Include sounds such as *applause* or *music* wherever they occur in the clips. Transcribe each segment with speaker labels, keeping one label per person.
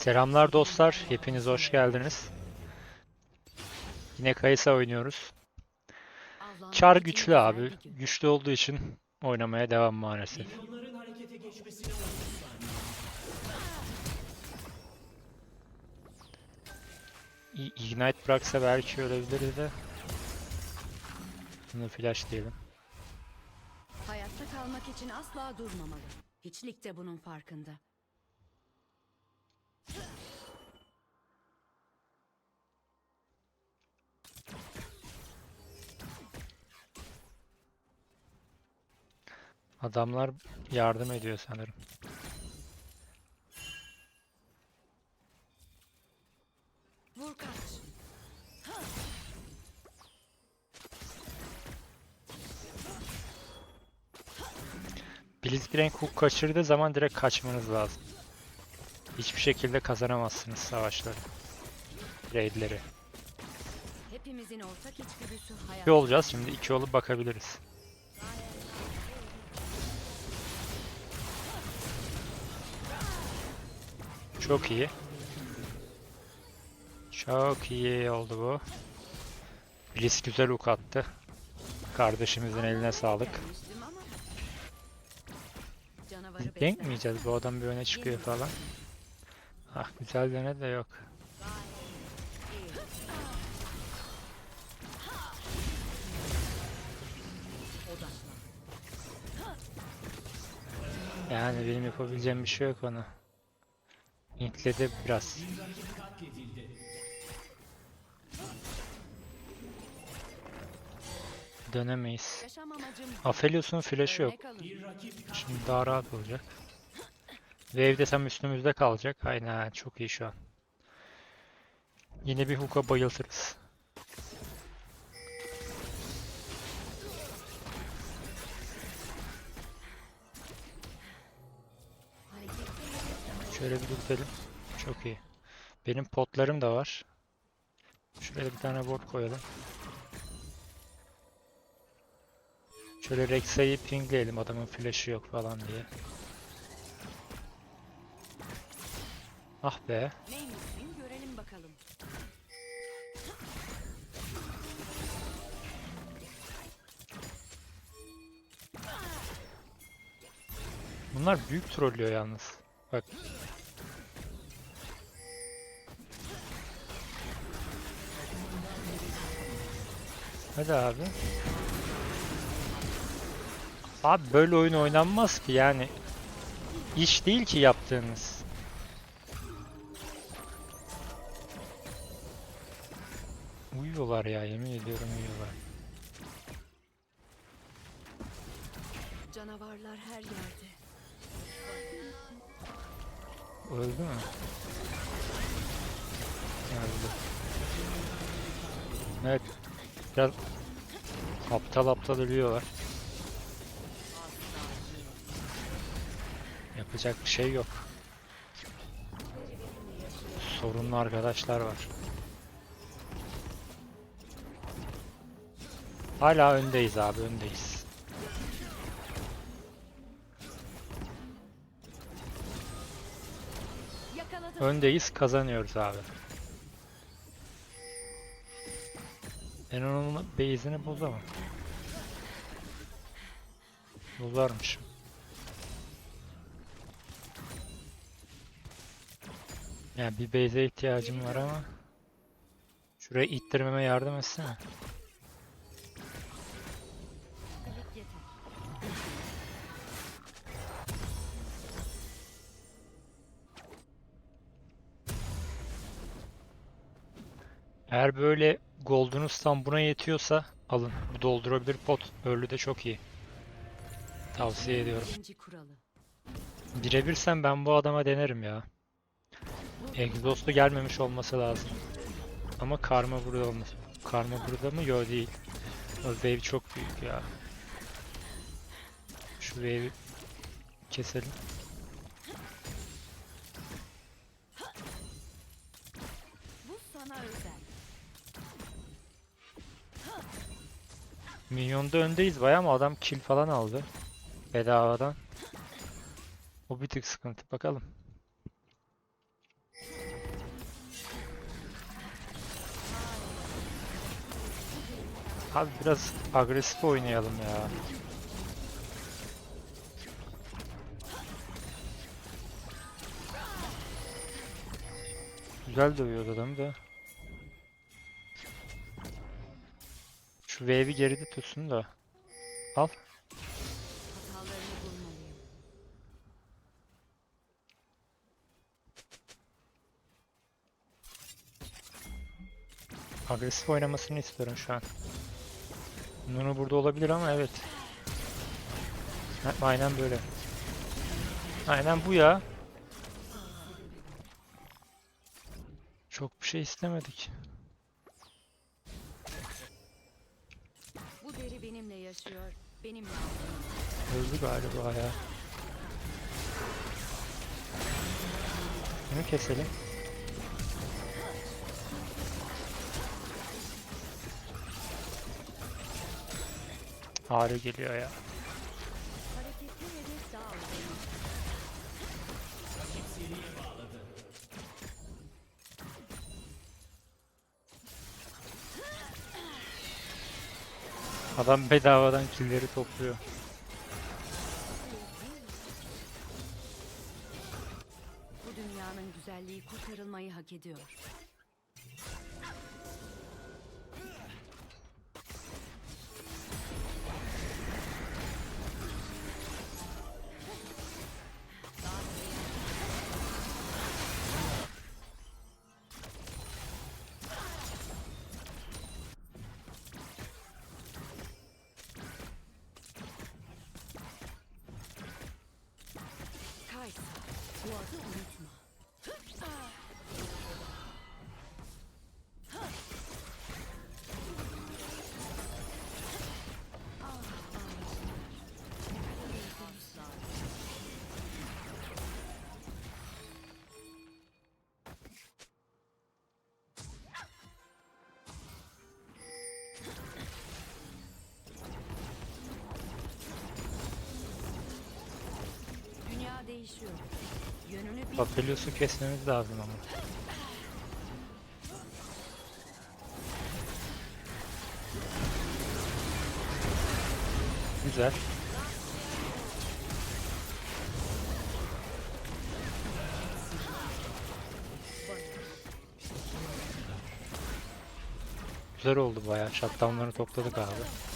Speaker 1: Selamlar dostlar, hepiniz hoş geldiniz. Yine Kayısa oynuyoruz.
Speaker 2: Gücüne
Speaker 1: güçlü abi, güçlü olduğu için oynamaya devam maalesef. Ignite bıraksa belki ölebiliriz de. Bunu flash diyelim.
Speaker 2: Hayatta kalmak için asla durmamalı. Hiçlik de bunun farkında.
Speaker 1: Adamlar yardım ediyor sanırım.
Speaker 2: Vur kaç.
Speaker 1: Blitzcrank hook kaçırdığı zaman direkt kaçmanız lazım. Hiçbir şekilde kazanamazsınız savaşları. Raidleri.
Speaker 2: Hepimizin ortak içgüdüsü hayat.
Speaker 1: İki olacağız şimdi iki olup bakabiliriz. Çok iyi. Çok iyi oldu bu. Bliss güzel hook attı. Kardeşimizin eline sağlık. Denk mi yiyeceğiz? Bu adam bir öne çıkıyor falan. Ah güzel dene de yok. Yani benim yapabileceğim bir şey yok ona. Hintledi biraz. Dönemeyiz. Aphelios'un flash'ı yok. Şimdi daha rahat olacak. Wave de tam üstümüzde kalacak. Aynen çok iyi şu an. Yine bir hook'a bayıltırız. Şöyle bir dürtelim. Çok iyi. Benim potlarım da var. Şuraya bir tane board koyalım. Şöyle Rexa'yı pingleyelim adamın flash'ı yok falan diye. Ah be.
Speaker 2: Neymişsin görelim bakalım.
Speaker 1: Bunlar büyük trollüyor yalnız. Bak. Hadi abi. Abi böyle oyun oynanmaz ki yani. İş değil ki yaptığınız. Uyuyorlar ya yemin ediyorum uyuyorlar.
Speaker 2: Canavarlar her yerde.
Speaker 1: Öldü mü? Öldü. Evet. Biraz aptal aptal ölüyorlar. Yapacak bir şey yok. Sorunlu arkadaşlar var. Hala öndeyiz abi öndeyiz. Öndeyiz kazanıyoruz abi. Ben onun base'ini bulamam. Bularmışım. Yani bir base'e ihtiyacım var ama Şuraya ittirmeme yardım etsene. Eğer böyle gold'unuz tam buna yetiyorsa alın. Bu doldurabilir pot. Early de çok iyi. Tavsiye ediyorum. Birebirsem ben bu adama denerim ya. Exhaust'u gelmemiş olması lazım. Ama karma burada olması. Karma burada mı? Yok değil. O wave çok büyük ya. Şu wave'i keselim. Minyonda öndeyiz baya ama adam kill falan aldı. Bedavadan. O bir tık sıkıntı. Bakalım. Abi biraz agresif oynayalım ya. Güzel dövüyordu adamı da. Şu wave'i geride tutsun da. Al. Agresif oynamasını istiyorum şu an. Nunu burada olabilir ama evet. Aynen böyle. Aynen bu ya. Çok bir şey istemedik. Öldü galiba ya. Bunu keselim. Ağrı geliyor ya. Adam bedavadan killleri topluyor.
Speaker 2: Hak ediyor. Kays, bu adı unutma. Değişiyor.
Speaker 1: Kesmemiz lazım ama. Güzel. Güzel oldu bayağı. Shutdown'ları topladık abi.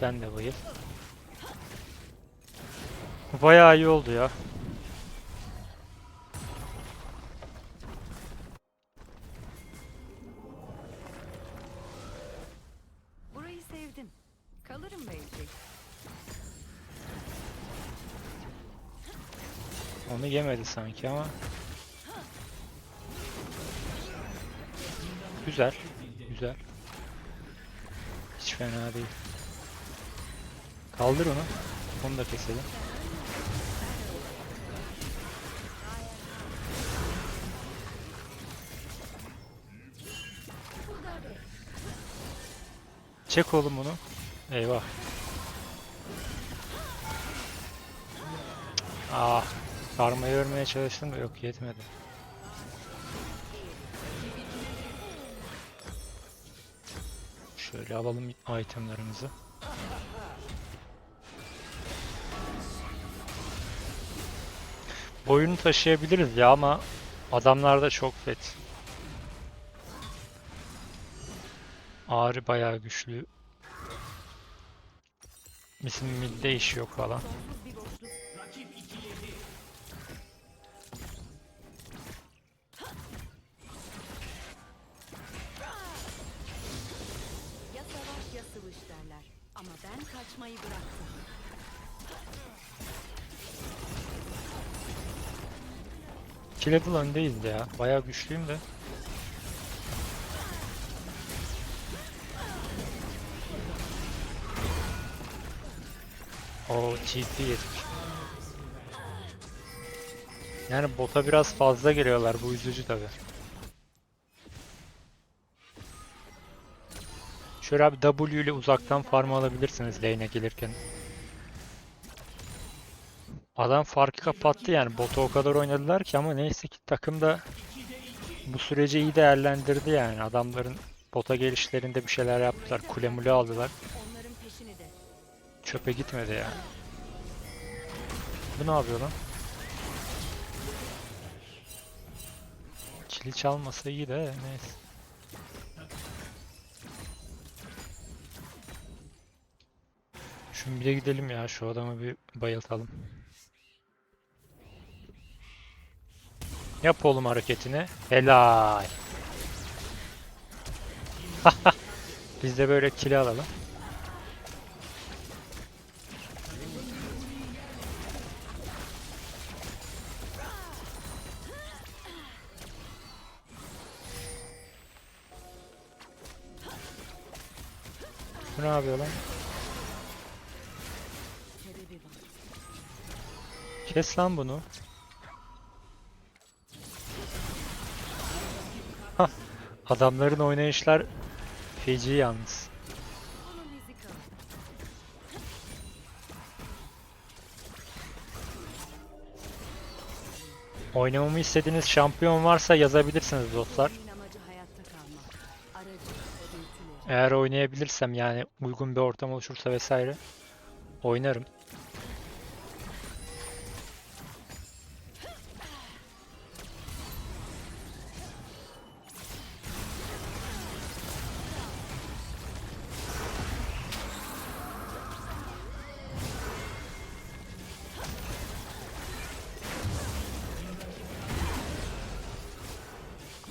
Speaker 1: Sen de bayıl. Bayağı iyi oldu ya.
Speaker 2: Burayı sevdim. Kalırım belki.
Speaker 1: Onu yemedi sanki ama. Güzel. Güzel. Hiç fena değil. Kaldır onu. Onu da keselim. Çek oğlum bunu. Eyvah. Ah. Karmayı örmeye çalıştım da yok yetmedi. Şöyle alalım itemlarımızı. Oyunu taşıyabiliriz ya ama adamlar da çok fet. Ağrı bayağı güçlü. Bizim midde iş yok falan.
Speaker 2: Ya savaş ya sıvış derler. Ama ben kaçmayı bıraktım.
Speaker 1: İki level öndeyiz ya. Bayağı güçlüyüm de. O TP yedik. Yani bota biraz fazla geliyorlar. Bu üzücü tabi. Şöyle abi W ile uzaktan farm alabilirsiniz lane'e gelirken. Adam farkı kapattı yani. Bota o kadar oynadılar ki ama neyse ki takım da bu süreci iyi değerlendirdi yani. Adamların bota gelişlerinde bir şeyler yaptılar. Kule mule aldılar. Çöpe gitmedi yani. Bu ne yapıyor lan? Kili çalmasa iyi de neyse. Şimdi bir de gidelim ya şu adamı bir bayıltalım. Yap oğlum hareketini. Helal. *laughs* Biz de böyle kili alalım. Bu ne yapıyor lan? Kes lan bunu. Adamların oynayışlar feci yalnız. Oynamamı istediğiniz şampiyon varsa yazabilirsiniz dostlar. Eğer oynayabilirsem yani uygun bir ortam oluşursa vesaire oynarım.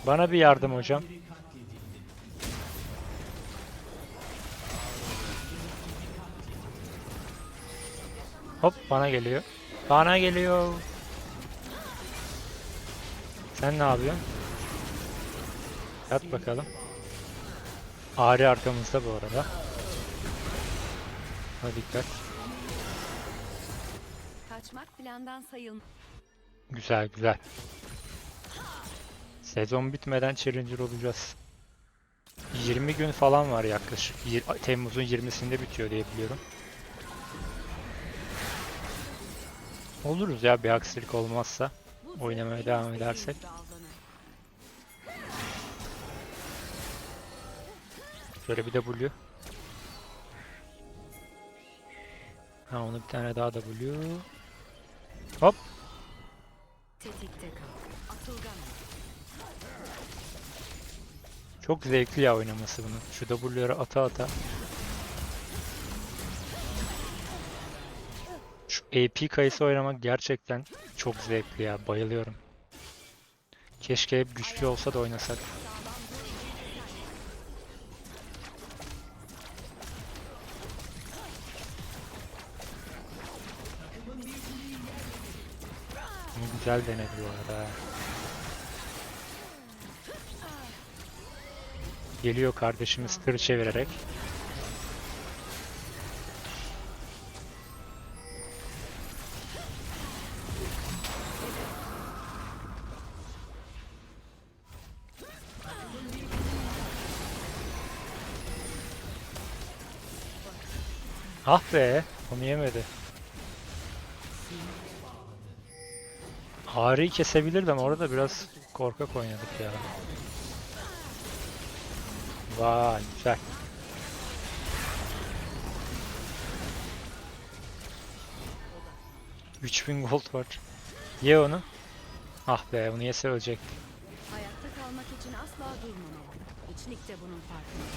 Speaker 1: Bana bir yardım hocam. Hop bana geliyor. Bana geliyor. Sen ne yapıyorsun? Yat bakalım. Ağrı arkamızda bu arada. Hadi dikkat.
Speaker 2: Kaçmak plandan sayılmaz.
Speaker 1: Güzel güzel. Sezon bitmeden Challenger olacağız. 20 gün falan var yaklaşık. Temmuz'un 20'sinde bitiyor diye biliyorum. Oluruz ya bir aksilik olmazsa. Oynamaya devam edersek. Şöyle bir W. Ha onu bir tane daha W. Hop. Çok zevkli ya oynaması bunun. Şu W'ları ata ata. Şu AP kayısı oynamak gerçekten çok zevkli ya. Bayılıyorum. Keşke hep güçlü olsa da oynasak. Bunu güzel denedi bu arada. Geliyor kardeşimiz tır çevirerek. Ah be, onu yemedi. Ağrıyı kesebilirdim orada biraz korkak oynadık ya. Vay güzel. ...3000 gold var. Ye onu. Ah be onu yese ölecek.
Speaker 2: Hayatta kalmak için asla durmamalı. İçlik de bunun farkında.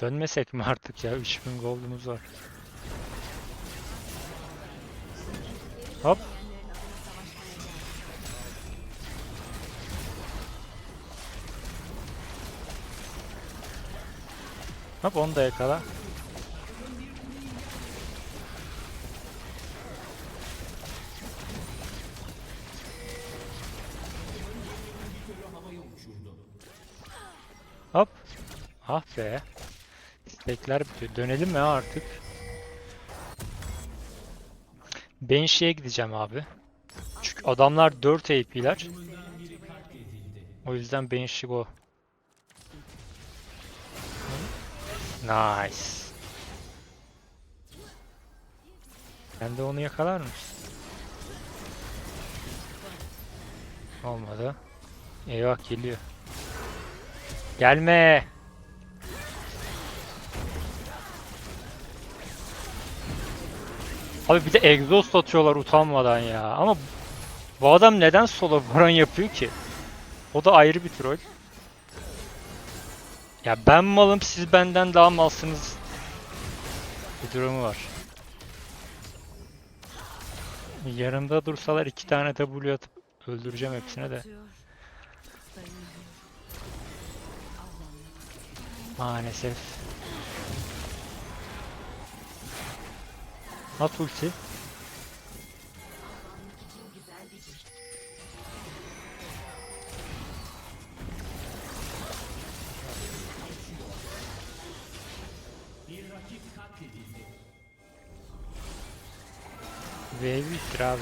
Speaker 1: Dönmesek mi artık ya? 3000 gold'umuz var. Hop. Hop onu da yakala. Hop. Ah be. İstekler bitiyor. Dönelim mi artık? Banshee'ye gideceğim abi. Çünkü adamlar 4 AP'ler. O yüzden Banshee go. Nice. Sen de onu yakalar mısın? Olmadı. Eyvah geliyor. Gelme. Abi bir de egzoz atıyorlar utanmadan ya. Ama bu adam neden solo baron yapıyor ki? O da ayrı bir troll. Ya ben malım siz benden daha malsınız. Bir durumu var. Yanımda dursalar iki tane W atıp öldüreceğim hepsine de. Maalesef. At ulti. Wave ittir abi.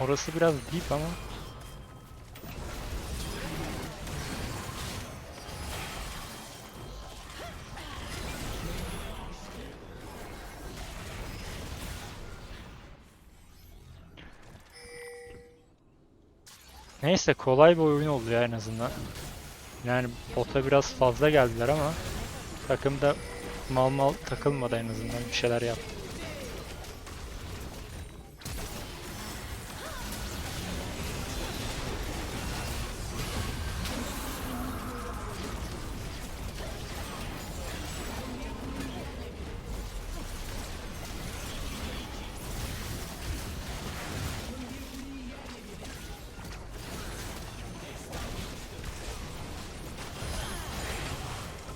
Speaker 1: Orası biraz deep ama. Neyse kolay bir oyun oldu ya en azından. Yani bota biraz fazla geldiler ama takımda mal mal takılmadı en azından bir şeyler yaptı.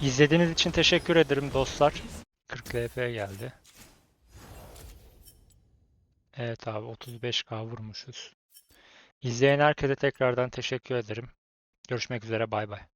Speaker 1: İzlediğiniz için teşekkür ederim dostlar. 40 LP geldi. Evet abi 35k vurmuşuz. İzleyen herkese tekrardan teşekkür ederim. Görüşmek üzere bay bay.